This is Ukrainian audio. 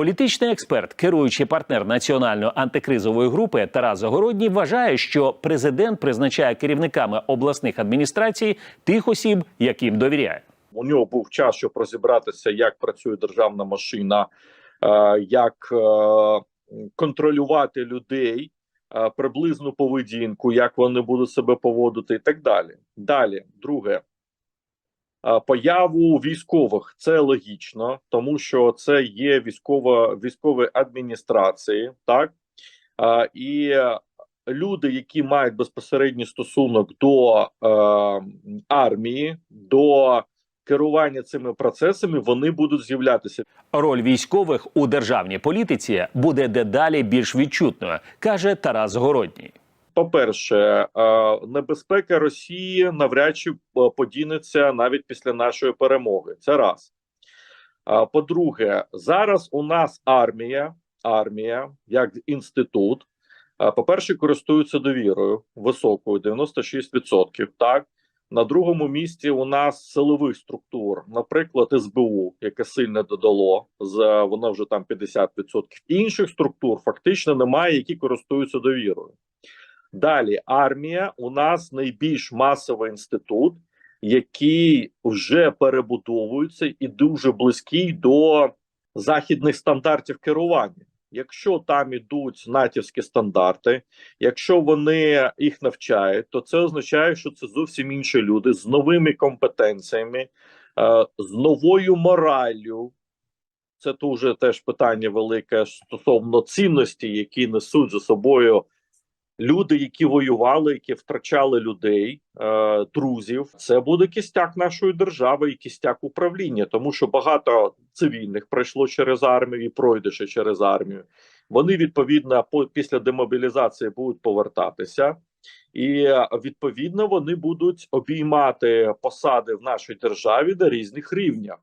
Політичний експерт, керуючий партнер національної антикризової групи Тарас Загородній вважає, що президент призначає керівниками обласних адміністрацій тих осіб, яким довіряє. У нього був час, щоб розібратися, як працює державна машина, е, як е, контролювати людей, е, приблизну поведінку, як вони будуть себе поводити, і так далі. Далі, друге, появу військових це логічно, тому що це є військова військові адміністрації, так Е, і люди, які мають безпосередній стосунок до е, армії, до керування цими процесами, вони будуть з'являтися. Роль військових у державній політиці буде дедалі більш відчутною, каже Тарас Загородній. По-перше, е, небезпека Росії навряд чи е, подінеться навіть після нашої перемоги. Це раз. По-друге, зараз у нас армія, армія як інститут. е, По-перше, користуються довірою високою 96%. Так на другому місці у нас силових структур, наприклад, СБУ, яке сильно додало з воно вже там 50%. Інших структур фактично немає, які користуються довірою. Далі армія у нас найбільш масовий інститут, який вже перебудовується і дуже близький до західних стандартів керування. Якщо там ідуть натівські стандарти, якщо вони їх навчають, то це означає, що це зовсім інші люди з новими компетенціями, е, з новою мораллю. Це дуже теж питання велике стосовно цінності, які несуть за собою люди, які воювали, які втрачали людей, е, друзів. Це буде кістяк нашої держави і кістяк управління, тому що багато цивільних пройшло через армію і пройде ще через армію. Вони відповідно по після демобілізації будуть повертатися, і відповідно вони будуть обіймати посади в нашій державі на різних рівнях.